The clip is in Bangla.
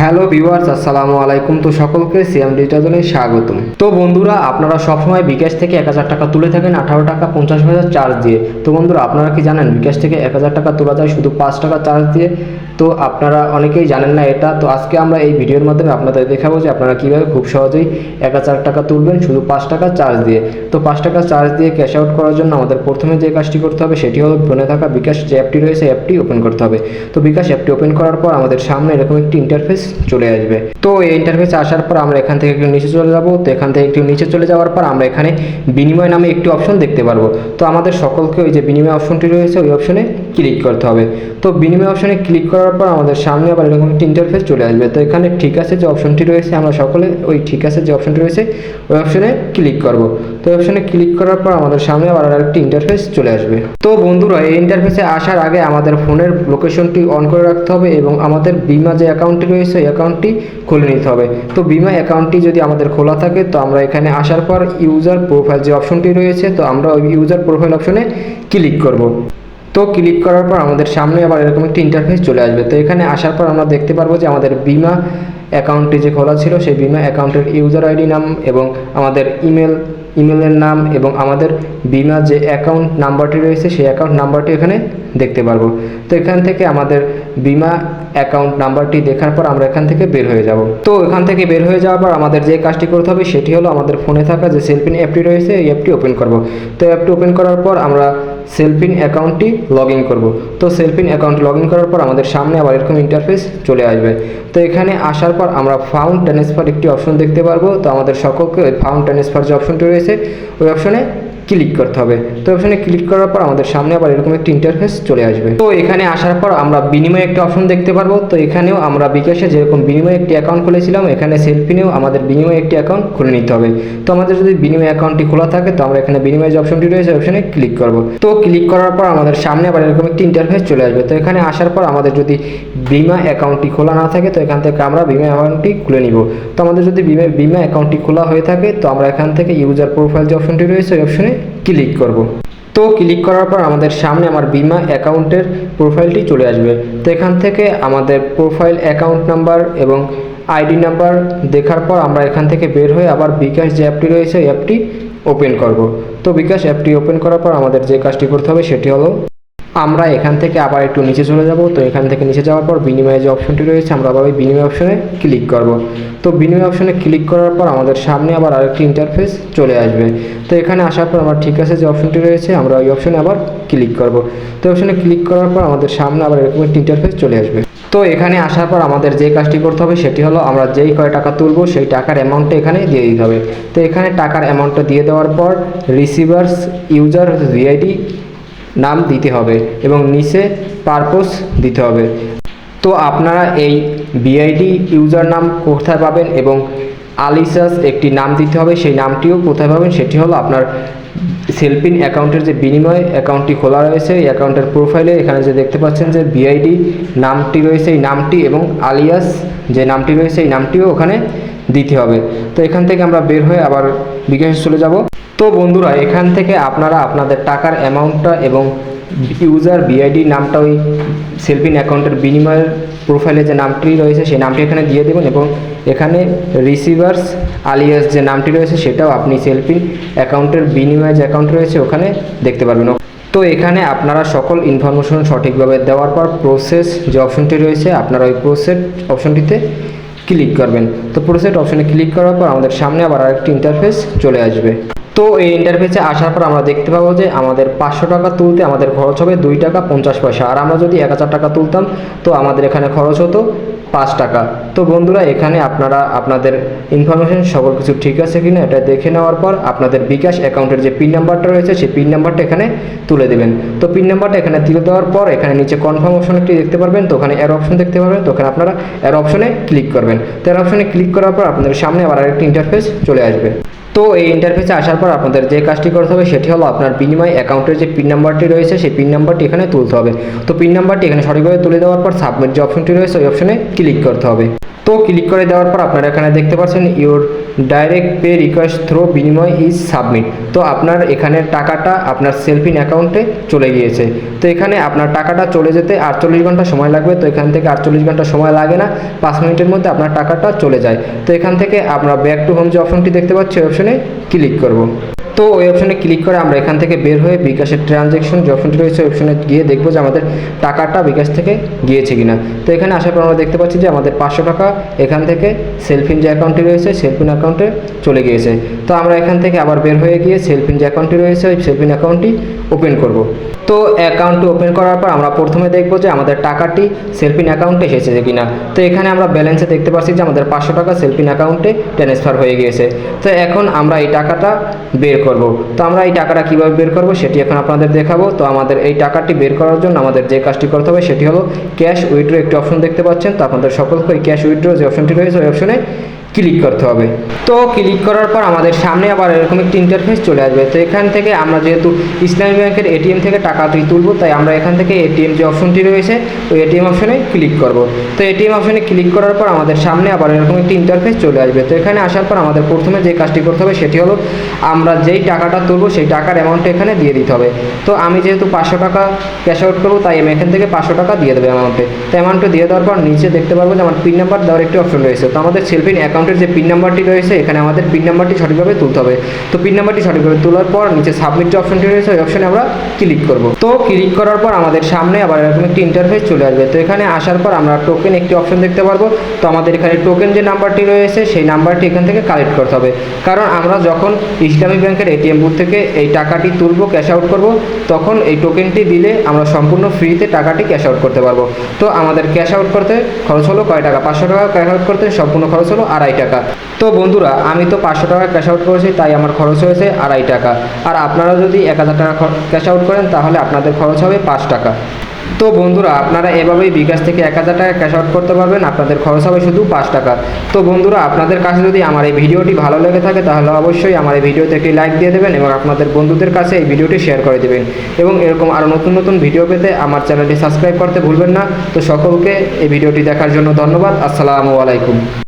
হ্যালো ভিউয়ার্স, আসসালামু আলাইকুম। তো সকলকে সিএম ডিজিটালে স্বাগতম। তো বন্ধুরা, আপনারা সবসময় বিকাশ থেকে এক হাজার টাকা তুলে থাকেন, আঠারো টাকা পঞ্চাশ হাজার চার্জ দিয়ে। তো বন্ধুরা, আপনারা কি জানেন, বিকাশ থেকে এক হাজার টাকা তোলা যায় শুধু পাঁচ টাকা চার্জ দিয়ে? তো আপনারা অনেকেই জানেন না এটা। তো আজকে আমরা এই ভিডিওর মাধ্যমে আপনাদের দেখাবো যে আপনারা কীভাবে খুব সহজেই এক হাজার টাকা তুলবেন শুধু পাঁচ টাকা চার্জ দিয়ে। তো পাঁচ টাকা চার্জ দিয়ে ক্যাশ আউট করার জন্য আমাদের প্রথমে যে কাজটি করতে হবে সেটি হলো ফোনে থাকা বিকাশ যে অ্যাপটি রয়েছে অ্যাপটি ওপেন করতে হবে। তো বিকাশ অ্যাপটি ওপেন করার পর আমাদের সামনে এরকম একটি ইন্টারফেস চলে আসবে। তো এই ইন্টারফেসে আসার পর আমরা এখান থেকে একটু নিচে চলে যাব। তো এখান থেকে একটু নিচে চলে যাওয়ার পর আমরা এখানে বিনিময় নামে একটি অপশন দেখতে পারব। তো আমাদের সকলকে ওই যে বিনিময় অপশনটি রয়েছে, ওই অপশনে ক্লিক করতে হবে। তো বিনিময় অপশনে ক্লিক করার পর আমাদের সামনে আবার এরকম একটি ইন্টারফেস চলে আসবে। তো এখানে ঠিক আছে যে অপশনটি রয়েছে, আমরা সকলে ওই ঠিক আছে যে অপশনটি রয়েছে, ওই অপশনে ক্লিক করব। তো ওই অপশনে ক্লিক করার পর আমাদের সামনে আবার আরেকটি ইন্টারফেস চলে আসবে। তো বন্ধুরা, এই ইন্টারফেসে আসার আগে আমাদের ফোনের লোকেশনটি অন করে রাখতে হবে এবং আমাদের বিমা যে অ্যাকাউন্টটি রয়েছে, ওই অ্যাকাউন্টটি খুলে নিতে হবে। তো বিমা অ্যাকাউন্টটি যদি আমাদের খোলা থাকে, তো আমরা এখানে আসার পর ইউজার প্রোফাইল যে অপশনটি রয়েছে, তো আমরা ওই ইউজার প্রোফাইল অপশনে ক্লিক করব। তো ক্লিক করার পর আমাদের সামনে আবার এরকম একটি ইন্টারফেস চলে আসবে। তো এখানে আসার পর আমরা দেখতে পারব যে আমাদের বিমা অ্যাকাউন্টটি যে খোলা ছিল, সেই বিমা অ্যাকাউন্টের ইউজার আইডি নাম এবং আমাদের ইমেল ইমেলের নাম এবং আমাদের বিমা যে অ্যাকাউন্ট নাম্বারটি রয়েছে, সেই অ্যাকাউন্ট নাম্বারটি এখানে দেখতে পারব। তো এখান থেকে আমাদের বিমা অ্যাকাউন্ট নাম্বারটি দেখার পর আমরা এখান থেকে বের হয়ে যাব। তো এখান থেকে বের হয়ে যাওয়ার পর আমাদের যে কাজটি করতে হবে সেটি হলো আমাদের ফোনে থাকা যে সেলফিন অ্যাপটি রয়েছে, এই অ্যাপটি ওপেন করব। তো অ্যাপটি ওপেন করার পর আমরা সেলফিন অ্যাকাউন্টটি লগ ইন করব। তো সেলফিন অ্যাকাউন্ট লগ ইন করার পর আমাদের সামনে আবার এরকম ইন্টারফেস চলে আসবে। তো এখানে আসার পর আমরা ফাউন্ড ট্রান্সফার একটি অপশন দেখতে পারব। তো আমাদের সকলকে ফাউন্ড ট্রান্সফার যে অপশনটি রয়েছে, ওই অপশনে ক্লিক করতে হবে। তো অপশনে ক্লিক করার পর আমাদের সামনে আবার এরকম একটি ইন্টারফেস চলে আসবে। তো এখানে আসার পর আমরা বিনিময় একটি অপশন দেখতে পারব। তো এখানেও আমরা বিকাশে যেরকম বিনিময় একটি অ্যাকাউন্ট খুলেছিলাম, এখানে সেলফিনেও আমাদের বিনিময় একটি অ্যাকাউন্ট খুলে নিতে হবে। তো আমাদের যদি বিনিময় অ্যাকাউন্টটি খোলা থাকে, তো আমরা এখানে বিনিময় যে অপশনটি রয়েছে অপশনে ক্লিক করব। তো ক্লিক করার পর আমাদের সামনে আবার এরকম একটি ইন্টারফেস চলে আসবে। তো এখানে আসার পর আমাদের যদি বিমা অ্যাকাউন্টটি খোলা না থাকে, তো এখান থেকে আমরা বিমা অ্যাকাউন্টটি খুলে নিব। তো আমাদের যদি বিমা বিমা অ্যাকাউন্টটি খোলা হয়ে থাকে, তো আমরা এখান থেকে ইউজার প্রোফাইল যে অপশনটি রয়েছে, ওই অপশনে ক্লিক করব। তো ক্লিক করার পর আমাদের সামনে আমার বিমা অ্যাকাউন্টের প্রোফাইলটি চলে আসবে। তো এখান থেকে আমাদের প্রোফাইল অ্যাকাউন্ট নাম্বার এবং আইডি নাম্বার দেখার পর আমরা এখান থেকে বের হয়ে আবার বিকাশ যে অ্যাপটি রয়েছে অ্যাপটি ওপেন করব। তো বিকাশ অ্যাপটি ওপেন করার পর আমাদের যে কাজটি করতে হবে, সেটি হলো আমরা এখান থেকে আবার একটু নিচে চলে যাব। তো এখান থেকে নিচে যাওয়ার পর বিনিময় যে অপশনটি রয়েছে, আমরা আবার ওই বিনিময় অপশনে ক্লিক করব। তো বিনিময় অপশনে ক্লিক করার পর আমাদের সামনে আবার আরেকটি ইন্টারফেস চলে আসবে। তো এখানে আসার পর আমার ঠিক আছে যে অপশনটি রয়েছে, আমরা ওই অপশনে আবার ক্লিক করব। তো অপশনে ক্লিক করার পর আমাদের সামনে আবার এরকম একটি ইন্টারফেস চলে আসবে। তো এখানে আসার পর আমাদের যে কাজটি করতে হবে সেটি হলো আমরা যেই কয় টাকা তুলবো সেই টাকার অ্যামাউন্টটা এখানে দিয়ে দিতে হবে। তো এখানে টাকার অ্যামাউন্টটা দিয়ে দেওয়ার পর রিসিভার্স ইউজার ভিআইডি নাম দিতে হবে এবং নিচে পারপোজ দিতে হবে। তো আপনারা এই বিআইডি ইউজার নাম কোথায় পাবেন এবং আলিসাস একটি নাম দিতে হবে, সেই নামটিও কোথায় পাবেন সেটি হলো আপনার সেলফিন অ্যাকাউন্টের যে বিনিময় অ্যাকাউন্টটি খোলা রয়েছে, এই অ্যাকাউন্টের প্রোফাইলে এখানে যে দেখতে পাচ্ছেন যে বিআইডি নামটি রয়েছে, এই নামটি এবং আলিয়াস যে নামটি রয়েছে, এই নামটিও ওখানে দিতে হবে। তো এখান থেকে আমরা বের হয়ে আবার বিকাশে চলে যাব। তো বন্ধুরা, এখান থেকে আপনারা আপনাদের টাকার অ্যামাউন্টটা এবং ইউজার বিআইডি নামটা ওই সেলফিন অ্যাকাউন্টের বিনিময়ের প্রোফাইলে যে নামটি রয়েছে, সেই নামটি এখানে দিয়ে দেবেন এবং এখানে রিসিভার্স আলিয়াস যে নামটি রয়েছে, সেটাও আপনি সেলফিন অ্যাকাউন্টের বিনিময় যে অ্যাকাউন্ট রয়েছে, ওখানে দেখতে পারবেন। তো এখানে আপনারা সকল ইনফরমেশন সঠিকভাবে দেওয়ার পর প্রসেস যে অপশনটি রয়েছে, আপনারা ওই প্রসেস অপশনটিতে ক্লিক করবেন। তো প্রোসেট অপশনে ক্লিক করার পর আমাদের সামনে আবার আরেকটি ইন্টারফেস চলে আসবে। তো এই ইন্টারফেসে আসার পর আমরা দেখতে পাবো যে আমাদের পাঁচশো টাকা তুলতে আমাদের খরচ হবে দুই টাকা পঞ্চাশ পয়সা। আর আমরা যদি এক হাজার টাকা তুলতাম, তো আমাদের এখানে খরচ হতো পাঁচ টাকা। তো বন্ধুরা, এখানে আপনারা, আপনাদের ইনফরমেশন সকল কিছু ঠিক আছে কিনা এটা দেখে নেওয়ার পর আপনাদের বিকাশ অ্যাকাউন্টের যে পিন নাম্বারটা রয়েছে, সেই পিন নাম্বারটা এখানে তুলে দেবেন। তো পিন নাম্বারটা এখানে তুলে দেওয়ার পর এখানে নিচে কনফার্ম অপশন একটি দেখতে পারবেন, তো ওখানে এর অপশন দেখতে পারবেন, তো ওখানে আপনারা এর অপশনে ক্লিক করবেন। তো এর অপশনে ক্লিক করার পর আপনাদের সামনে আবার আরেকটি ইন্টারফেস চলে আসবে। তো এই ইন্টারফেসে আসার পর আপনাদের যে কাজটি করতে হবে সেটি হলো আপনার বিনিময় অ্যাকাউন্টের যে পিন নাম্বারটি রয়েছে, সেই পিন নাম্বারটি এখানে তুলতে হবে। তো পিন নাম্বারটি এখানে সঠিকভাবে তুলে দেওয়ার পর সাবমিট যে অপশনটি রয়েছে, ওই অপশনে ক্লিক করতে হবে। তো ক্লিক করে দেওয়ার পর আপনারা এখানে দেখতে পাচ্ছেন your direct pay request through Binimoy is submit তো আপনার এখানে টাকাটা আপনার সেলফিন অ্যাকাউন্টে চলে গিয়েছে। তো এখানে আপনার টাকাটা চলে যেতে আটচল্লিশ ঘণ্টা সময় লাগবে। তো এখান থেকে আটচল্লিশ ঘণ্টা সময় লাগে না। পাঁচ মিনিটের মধ্যে আপনার টাকাটা চলে যায়। তো এখান থেকে আমরা ব্যাক টু হোম যে অপশনটি দেখতে পাচ্ছি অপশনে ক্লিক করব। তো ওই অপশনে ক্লিক করে আমরা এখান থেকে বের হয়ে বিকাশের ট্রানজ্যাকশন যে অপশনটি রয়েছে অপশনে গিয়ে দেখব যে আমাদের টাকাটা বিকাশ থেকে গিয়েছে কিনা। তো এখানে আসার পর আমরা দেখতে পাচ্ছি যে আমাদের পাঁচশো টাকা এখান থেকে সেলফিন যে অ্যাকাউন্টটি রয়েছে সেলফিন অ্যাকাউন্টে চলে গিয়েছে। তো আমরা এখান থেকে আবার বের হয়ে গিয়ে সেলফিন যে অ্যাকাউন্টটি রয়েছে, ওই সেলফিন অ্যাকাউন্টটি ওপেন করব। তো অ্যাকাউন্টটি ওপেন করার পর আমরা প্রথমে দেখব যে আমাদের টাকাটি সেলফিন অ্যাকাউন্টে এসেছে কিনা। তো এখানে আমরা ব্যালেন্সে দেখতে পাচ্ছি যে আমাদের পাঁচশো টাকা সেলফিন অ্যাকাউন্টে ট্রান্সফার হয়ে গিয়েছে। তো এখন আমরা এই টাকাটা বের করব। তো আমরা এই টাকাটা কীভাবে বের করব সেটি এখন আপনাদের দেখাবো। তো আমাদের এই টাকাটি বের করার জন্য আমাদের যে কাজটি করতে হবে সেটি হলো ক্যাশ উইথড্র একটি অপশন দেখতে পাচ্ছেন। তো আপনাদের সকলকে ক্যাশ উইথড্র যে অপশনটি রয়েছে, ওই অপশনে ক্লিক করতে হবে। তো ক্লিক করার পর আমাদের সামনে আবার এরকম একটি ইন্টারফেস চলে আসবে। তো এখান থেকে আমরা যেহেতু ইসলামী ব্যাংকের এটিএম থেকে টাকাটি তুলবো, তাই আমরা এখান থেকে এটিএম যে অপশনটি রয়েছে, ওই এটিএম অপশনে ক্লিক করব। তো এটিএম অপশনে ক্লিক করার পর আমাদের সামনে আবার এরকম একটি ইন্টারফেস চলে আসবে। তো এখানে আসার পর আমাদের প্রথমে যে কাজটি করতে হবে সেটি হলো, আমরা যেই টাকাটা তুলবো সেই টাকার অ্যামাউন্টটা এখানে দিয়ে দিতে হবে। তো আমি যেহেতু পাঁচশো টাকা ক্যাশ আউট করব, তাই আমি এখান থেকে পাঁচশো টাকা দিয়ে দেবো অ্যামাউন্টে তো অ্যামাউন্টটা দিয়ে দেওয়ার পর নিচে দেখতে পারব যে আমার পিন নাম্বার দেওয়ার একটি অপশন রয়েছে। তো আমাদের সেলফিন অ্যাকাউন্টের যে পিন নাম্বারটি রয়েছে, এখানে আমাদের পিন নাম্বারটি সঠিকভাবে তুলতে হবে। তো পিন নাম্বারটি সঠিকভাবে তোলার পর নিচে সাবমিট যে অপশনটি রয়েছে, ওই অপশনে আমরা ক্লিক করব। তো ক্লিক করার পর আমাদের সামনে আবার এরকম একটি ইন্টারফেস চলে আসবে। তো এখানে আসার পর আমরা টোকেন একটি অপশন দেখতে পারব। তো আমাদের এখানে টোকেন যে নাম্বারটি রয়েছে, সেই নাম্বারটি এখান থেকে কালেক্ট করতে হবে। কারণ আমরা যখন ইসলামী ব্যাংকের এটিএম বুথ থেকে এই টাকাটি তুলবো ক্যাশ আউট করব, তখন এই টোকেনটি দিলে আমরা সম্পূর্ণ ফ্রিতে টাকাটি ক্যাশ আউট করতে পারব। তো আমাদের ক্যাশ আউট করতে খরচ হলো কয় টাকা? পাঁচশো টাকা ক্যাশ আউট করতে সম্পূর্ণ খরচ হলো আড়াই টাকা। তো বন্ধুরা, আমি তো পাঁচশো টাকা ক্যাশ আউট করেছি, তাই আমার খরচ হয়েছে আড়াই টাকা। আর আপনারা যদি এক হাজার টাকা ক্যাশ আউট করেন, তাহলে আপনাদের খরচ হবে পাঁচ টাকা। তো বন্ধুরা, আপনারা এভাবেই বিকাশ থেকে এক হাজার টাকা ক্যাশ আউট করতে পারবেন, আপনাদের খরচ হবে শুধু পাঁচ টাকা। তো বন্ধুরা, আপনাদের কাছে যদি আমার এই ভিডিওটি ভালো লেগে থাকে, তাহলে অবশ্যই আমার এই ভিডিওতে একটি লাইক দিয়ে দেবেন এবং আপনাদের বন্ধুদের কাছে এই ভিডিওটি শেয়ার করে দেবেন। এবং এরকম আরও নতুন নতুন ভিডিও পেতে আমার চ্যানেলটি সাবস্ক্রাইব করতে ভুলবেন না। তো সকলকে এই ভিডিওটি দেখার জন্য ধন্যবাদ। আসসালামু আলাইকুম।